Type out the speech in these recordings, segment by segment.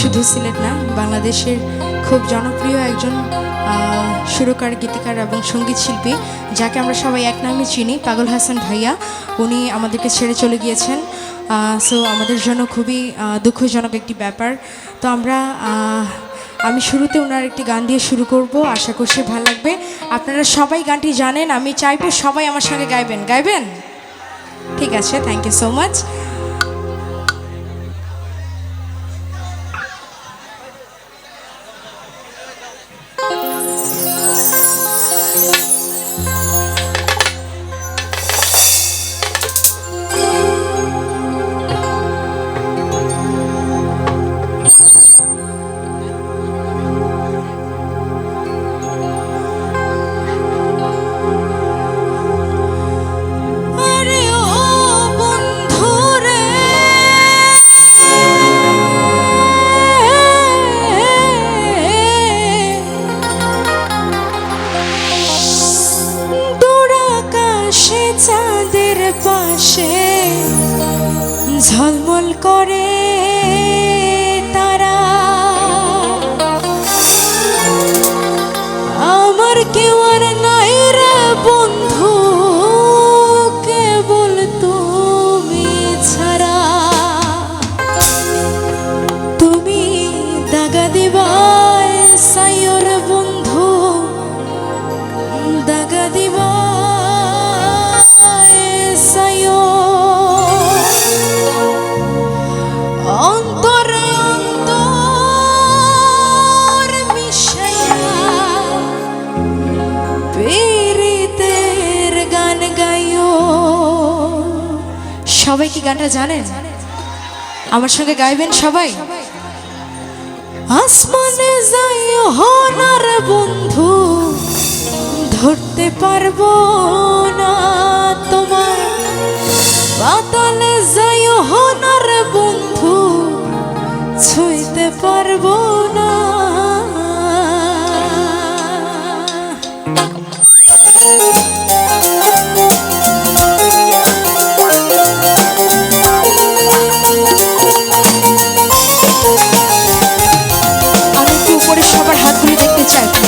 শুধু সিলেট না, বাংলাদেশের খুব জনপ্রিয় একজন সুরকার, গীতিকার এবং সংগীত শিল্পী, যাকে আমরা সবাই এক নামে চিনি, পাগল হাসান ভাইয়া। উনি আমাদেরকে ছেড়ে চলে গিয়েছেন। সো আমাদের জন্য খুবই দুঃখজনক একটি ব্যাপার। তো আমরা আমি শুরুতে ওনার একটি গান দিয়ে শুরু করব। আশা করছি ভালো লাগবে। আপনারা সবাই গানটি জানেন, আমি চাইব সবাই আমার সঙ্গে গাইবেন। গাইবেন? ঠিক আছে থ্যাংক ইউ সো মাচ অন্তরে গান সবাই কি গানটা জানেন? আমার সঙ্গে গাইবেন সবাই? আসমানে যাই হনার বন্ধু ধরতে পারব না তোমার পাতালে যাই হনার বন্ধু ছুঁইতে পারব না Yes.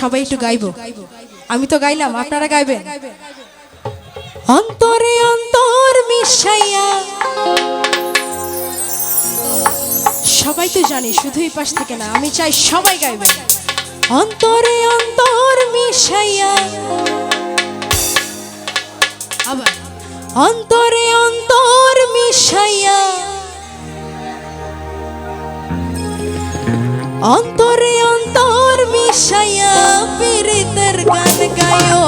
সবাই একটু গাইবো। আমি তো গাইলাম, আপনারা গাইবেন? অন্তরে অন্তর মিশাইয়া। সবাই তো জানি, শুধু এই পাশ থেকে না, আমি চাই সবাই গাইবে। অন্তরে অন্তর মিশাইয়া। আবার। অন্তরে অন্তর মিশাইয়া। অন্তরে অন্তর মিশাইয়া পীড়িতের গান গায়ো।